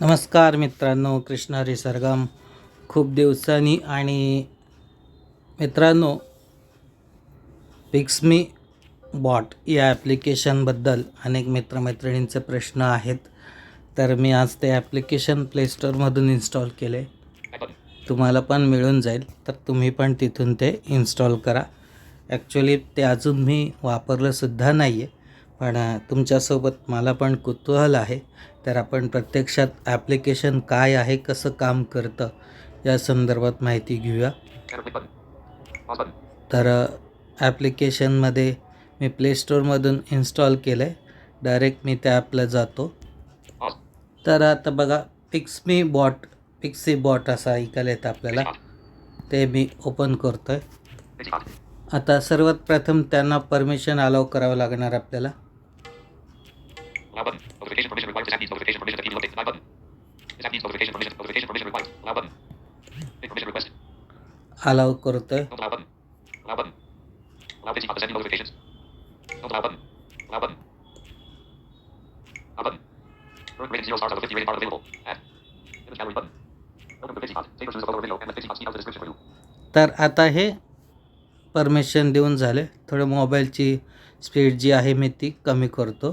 नमस्कार मित्रांनो कृष्णा रिसरगम खूप दिवसांनी आणि मित्रांनो पिक्समी बॉट या ॲप्लिकेशनबद्दल अनेक मित्रमैत्रिणींचे प्रश्न आहेत. तर मी आज ते ॲप्लिकेशन प्लेस्टोरमधून इन्स्टॉल केले. तुम्हाला पण मिळून जाईल. तर तुम्ही पण तिथून ते इन्स्टॉल करा. ॲक्च्युली ते अजून मी वापरलंसुद्धा नाही आहे पण तुमच्यासोबत मला पण कुतूहल आहे. तर आपण प्रत्यक्षात ॲप्लिकेशन काय आहे कसं काम करतं या संदर्भात माहिती घेऊया. तर ॲप्लिकेशनमध्ये मी प्ले स्टोअरमधून इन्स्टॉल केलं आहे डायरेक्ट मी त्या ॲपला जातो. तर आता बघा पिक्समी बॉट पिक्सी बॉट असा ऐकायला येतं आपल्याला. ते मी ओपन करतो आहे आता सर्वात प्रथम त्यांना परमिशन अलाव करावं लागणार आपल्याला. Allow button. Notification permission required. This app needs notification permission to keep update. Deny button. This app needs notification permission. Notification permission required. Allow button. Make permission request. Allow करतो आहे Don't allow button. Allow button. Allow Pixie bot to send you notifications. Don't allow button. Allow button. Allow button. Current rating zero stars out of 50 rating bar available. Add. Image gallery button. Welcome to Pixie bot. Take or choose a photo or video and let Pixie bot speak out the description for you. तर आता हे permission देऊन झाले थोडं मोबाईलची speed जी आहे मी ती कमी करतो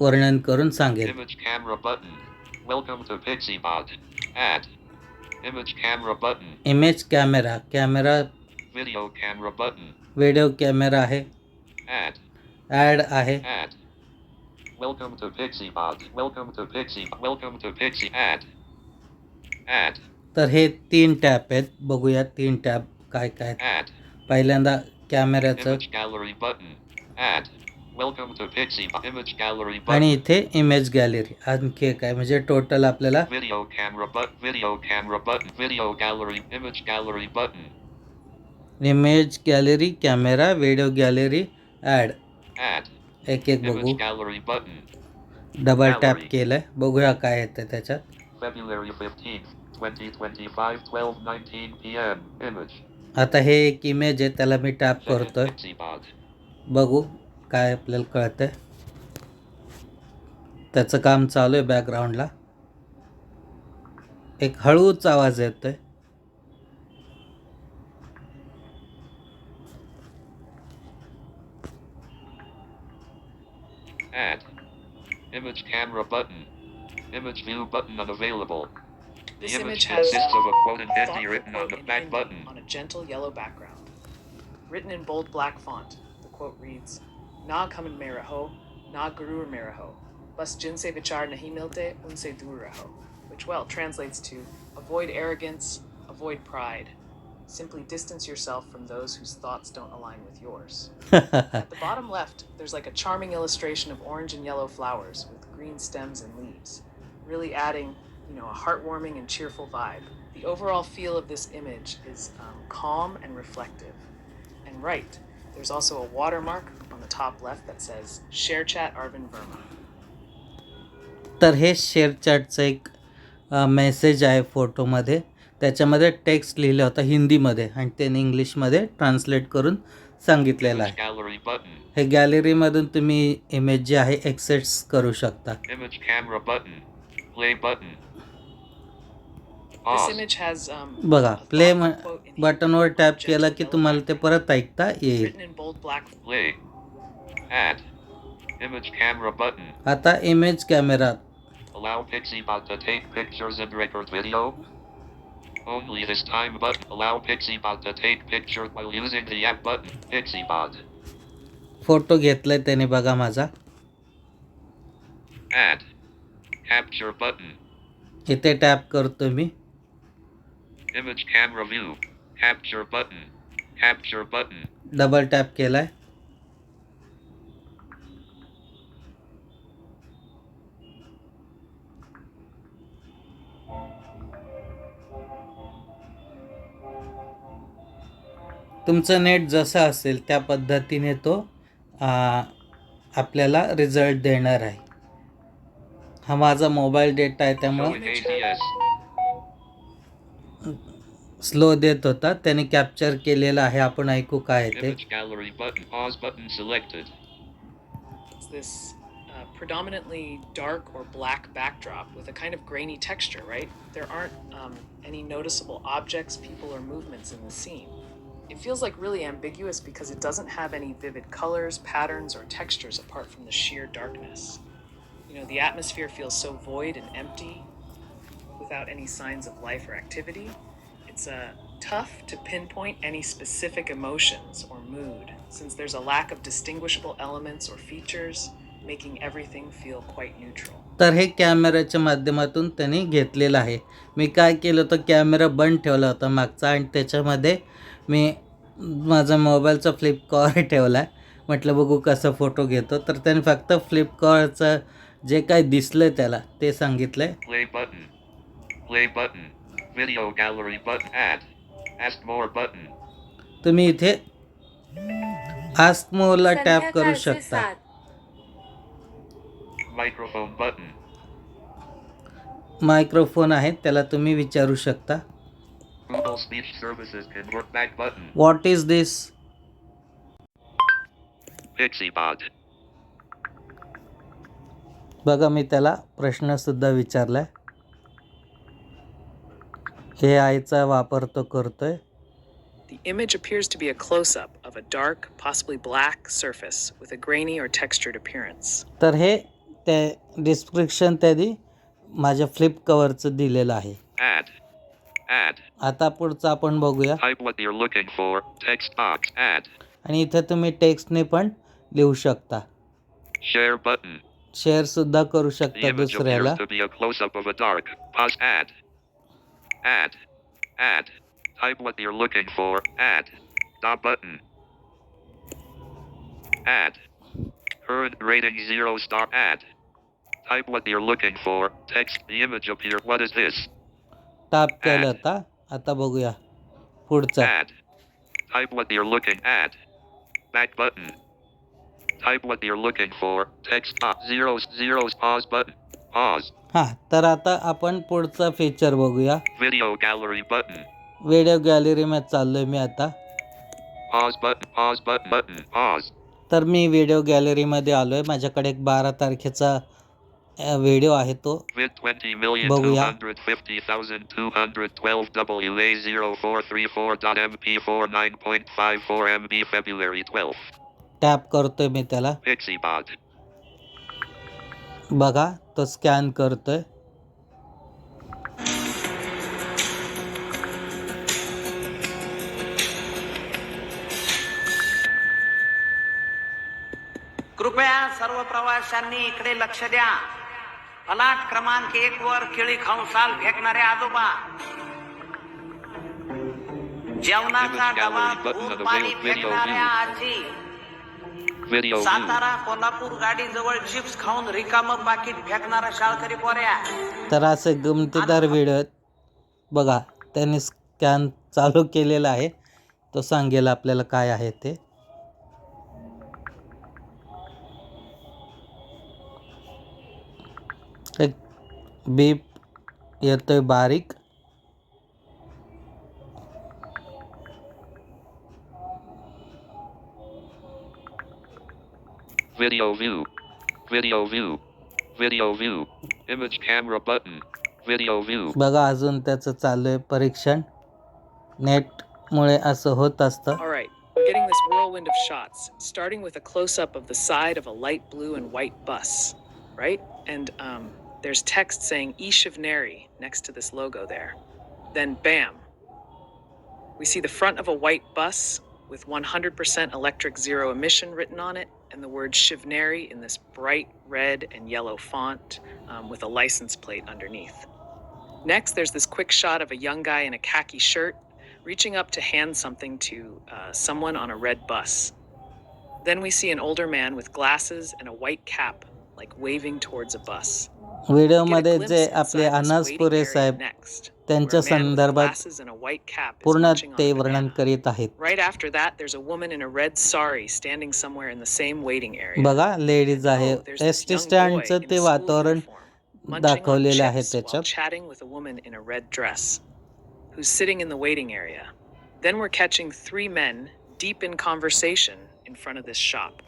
वर्णन करून सांगेल. Image camera camera video can रोपक video camera आहे. ॲड आहे. ॲड टू म to flexi to me to to flexi add add तर हे तीन टॅप आहेत. बघूया तीन टॅप काय काय पहिल्यांदा कॅमेऱ्याचं कॅलरी बघ ॲड वेलकम टू पिक्सी आणि इथे इमेज गॅलरी आणखी काय म्हणजे टोटल आपल्याला video camera but video camera but video gallery image gallery but image gallery camera video gallery add एक एक बघू. गॅलरी बट डबल टॅप केलंय. बघूया काय येतं त्याच्यात. आता हे एक इमेज आहे त्याला मी टॅप करतोय. बघू. काय आपल्याला कळतंय त्याचं काम चालू आहे बॅकग्राऊंडला एक हळूच आवाज येतोय Add. Image camera button. Image view button unavailable. The This image image has consists of a quote and thoughtful written on the back button. on a gentle yellow background. Written in bold black font, the quote reads, Na kaman mera ho, na gurur mera ho, bas jinse vichar nahi milte, unse dur raho. Which, well, translates to, avoid arrogance, avoid pride. Simply distance yourself from those whose thoughts don't align with yours. At the bottom left, there's like a charming illustration of orange and yellow flowers with green stems and leaves, really adding, you know, a heartwarming and cheerful vibe. The overall feel of this image is um, calm and reflective. And right, there's also a watermark on the top left that says Share Chat Arvind Verma. तर हे share चॅटचं एक message आहे फोटोमध्ये त्याच्यामध्ये text लिहिलं होतं हिंदीमध्ये आणि त्याने इंग्लिशमध्ये ट्रान्सलेट करून सांगितलेलं आहे. हे गॅलरीमधून तुम्ही इमेज जे आहे एक्सेस करू शकता Image camera button. Play button. This Pause. image has um, बघा प्ले बटनवर टॅप केलं की तुम्हाला ते परत ऐकता येईल written in bold black Play. Add. Image camera button. आता image camera Allow PixieBot to take pictures and record video. Only this time button. Allow PixieBot to take pictures while using the app button. PixieBot. Photo घेतलाय त्याने बघा माझा Add. Capture button. इथे tap करतो मी Image camera view. Capture button. Capture button. Double tap केलाय तुमचं net जसं असेल त्या पद्धतीने तो आ, आपल्याला रिझल्ट देणार आहे हा माझा मोबाईल डेटा आहे त्यामुळं. स्लो देत होता त्याने कॅप्चर केलेलं आहे आपण ऐकू काय ते uh, predominantly dark or black backdrop with a kind of grainy texture, right? There aren't um, any noticeable objects, people, or movements in the scene. It feels like really ambiguous because it doesn't have any vivid colors, patterns, or textures apart from the sheer darkness. You know, the atmosphere feels so void and empty without any signs of life or activity. It's uh, tough to pinpoint any specific emotions or mood since there's a lack of distinguishable elements or features, making everything feel quite neutral. तर हे कॅमेऱ्याच्या माध्यमातून त्यांनी घेतलेलं आहे मी काय केलं होतं कॅमेरा बंद ठेवला होता मागचा आणि त्याच्यामध्ये मी माझा मोबाईलचा फ्लिप ठेवला आहे म्हटलं बघू कसं फोटो घेतो तर त्याने फक्त फ्लिप कवरचं जे काय दिसलं त्याला ते सांगितलं आहे Play button. Play button. Video gallery button. Add. Ask more button. तुम्ही इथे आस्क मोरला टॅप करू शकता. Microphone button. मायक्रोफोन आहे त्याला तुम्ही विचारू शकता Google Speech Services convert back button. What is this. बघा मी त्याला प्रश्नसुद्धा विचारला आहे हे आईचा वापर तो करतोय The image appears to be a close up of a dark, possibly black surface with a grainy or textured appearance. तर हे डिस्क्रिप्शन त्यादी माझ्या फ्लिप कवरचं दिलेलं आहे. आता पुढचं आपण बघूया. आणि इथे तुम्ही टेक्स्टने पण लिहू शकता. शेअर शेअर सुद्धा करू शकता दुसऱ्याला. Close up doctor past add add add Type what you're looking for. Text. The image appear. What is this? Tap केलं होता आता बघूया पुढचं Add. Type what you're looking at. Back button. Type what you're looking for. Text box. Zeros. Zeros. Pause button. Pause. हां तर आता आपण पुढचं फीचर बघूया Video gallery button. व्हिडिओ गॅलरीमध्ये चाललोय मी आता Pause button. Pause button. Button. Pause. तर मी व्हिडिओ गॅलरीमध्ये आलो आहे माझ्याकडे एक बारा तारखेचा व्हिडिओ आहे तो. मी ट्वेंटी करतोय मी त्याला. बघा तो स्कॅन करतोय. कृपया सर्व प्रवाशांनी इकडे लक्ष द्या. फलाट क्रमांक एक वर केळी खाऊन साल फेकणारे आजोबा. जेवणाचा डबा दूध पाणी फेकणाऱ्या आजी. सातारा कोल्हापूर गाडी जवळ चिप्स खाऊन रिकाम पाकिट फेकणारा शाळकरी पोऱ्या. तर असे गमतीदार व्हिडिओ बघा त्यांनी स्कॅन चालू केलेला आहे. तो सांगेल आपल्याला काय आहे ते. एक बीप येतोय बारीक Video view. Video view. Video view. Image camera button. Video view. बघा अजून त्याचं चालू आहे परीक्षण नेटमुळे असं होत असतं All right, we're getting this whirlwind of shots, starting with a close up of the side of a light blue and white bus, right? And um, there's text saying E Shivneri next to this logo there. Then, bam, we see the front of a white bus with 100% electric zero emission written on it, and the word Shivneri in this bright red and yellow font um, with a license plate underneath. Next, there's this quick shot of a young guy in a khaki shirt reaching up to hand something to uh, someone on a red bus. Then we see an older man with glasses and a white cap, like waving towards a bus. व्हिडिओमध्ये Get a जे glimpse आपले inside this Anas waiting पुरे area Saheb next, where त्यांच्या a man with संदर्भात glasses and a white cap is पूर्ण munching on ते a वर्णन banana. करीत आहेत Right after that, there's a woman in a red sari standing somewhere in the same waiting area. बघा ladies आहे Oh, there's S this T young boy स्टँडचं in ते a school वातावरण uniform, munching on दाखवलेलं आहे chips while त्याच्यात chatting with a woman in a red dress, who's sitting in the waiting area. Then we're catching three men deep in conversation in front of this shop.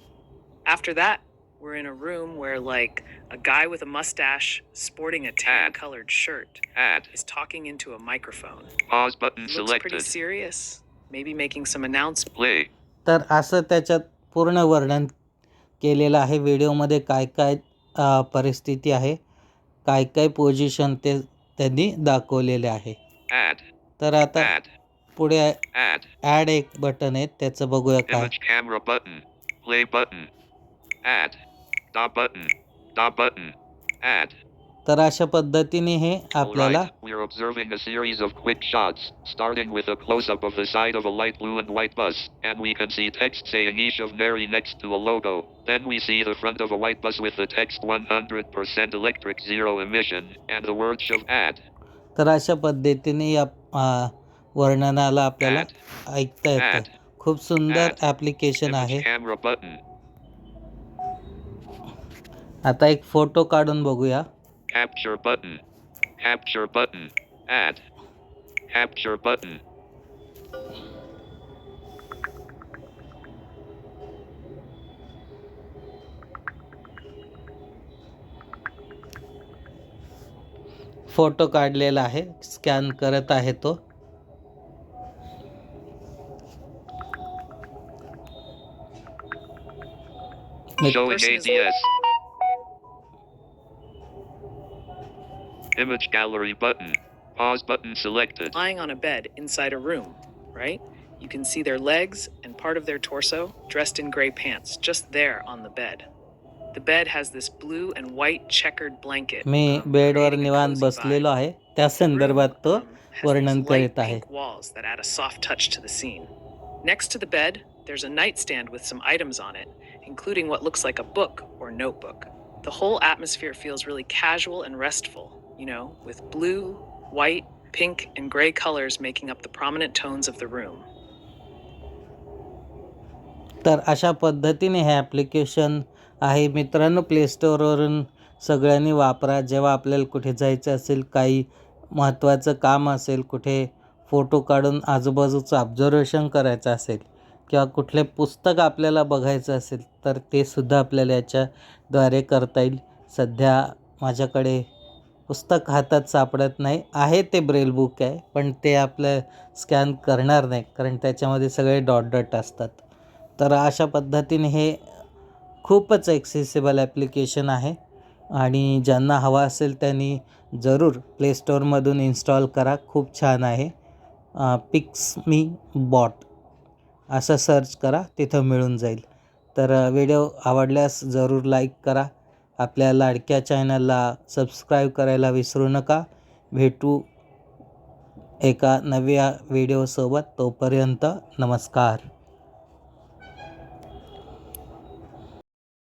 After that, we're in a room where, like, a guy with a mustache sporting a tan colored shirt Add. is talking into a microphone. Pause button looks pretty selected. serious, maybe making some announcement. Play. तर असं त्याच्यात पूर्ण वर्णन केलेलं आहे व्हिडिओमध्ये काय काय अ, परिस्थिती आहे काय काय पोझिशन ते त्यांनी दाखवलेले आहे Add. तर आता Add. पुढे Add. ॲड एक बटन आहे त्याचं बघूया काय Image camera button. Play button. Add. Dot button. Dot button. Add. तर अशा पद्धतीने हे आपल्याला Alright, we're observing a series of quick shots, starting with a close-up of the side of a light blue and white bus, and we can see text saying Each of Mary next to a logo. Then we see the front of a white bus with the text 100% electric zero emission, and the word shove add. तर अशा पद्धतीने या अ, वर्णनाला आपल्याला Add. ऐकता येतं Add. खूप सुंदर Add. Application आहे Image camera button. आता एक फोटो काढून बघूया. Capture button capture button add capture button photo काढलेला आहे. स्कॅन करत आहे तो. Image gallery button. Pause button selected. lying on a bed inside a room, right? You can see their legs and part of their torso dressed in gray pants just there on the bed. The bed has this blue and white checkered blanket. Me um, बेडवर creating a निवांत cozy बसलेलो vibe. आहे त्या The room, संदर्भात तो um, has वर्णन these light करीत आहे pink walls that add a soft touch to the scene. Next to the bed, there's a nightstand with some items on it, including what looks like a book or notebook. The whole atmosphere feels really casual and restful, you know, with blue, white, pink, and gray colors making up the prominent tones of the room. तर अशा पद्धतीने हे application आहे. मित्रांनो play स्टोअरवरून सगळ्यांनी वापरा. जेव्हा आपल्याला कुठे जायचं असेल काही महत्त्वाचं काम असेल कुठे फोटो काढून आजूबाजूचं ऑब्झर्वेशन करायचं असेल किंवा कुठले पुस्तक आपल्याला बघायचं असेल तर ते सुद्धा आपल्याला याच्याद्वारे करता येईल. सध्या माझ्याकडे पुस्तक हातात सापडत नाही. आहे ते ब्रेल बुक आहे पण ते आपलं स्कॅन करणार नाही कारण त्याच्यामध्ये सगळे डॉट डॉट असतात. तर अशा पद्धतीने हे खूपच एक्सेसिबल ॲप्लिकेशन आहे आणि ज्यांना हवा असेल त्यांनी जरूर प्ले स्टोअरमधून इन्स्टॉल करा. खूप छान आहे. पिक्स मी बॉट असं सर्च करा तिथं मिळून जाईल. तर व्हिडिओ आवडल्यास जरूर लाईक करा. आपल्या लाडक्या चॅनलला सबस्क्राईब करायला विसरू नका. भेटू एका नव्या व्हिडिओसोबत तोपर्यंत नमस्कार.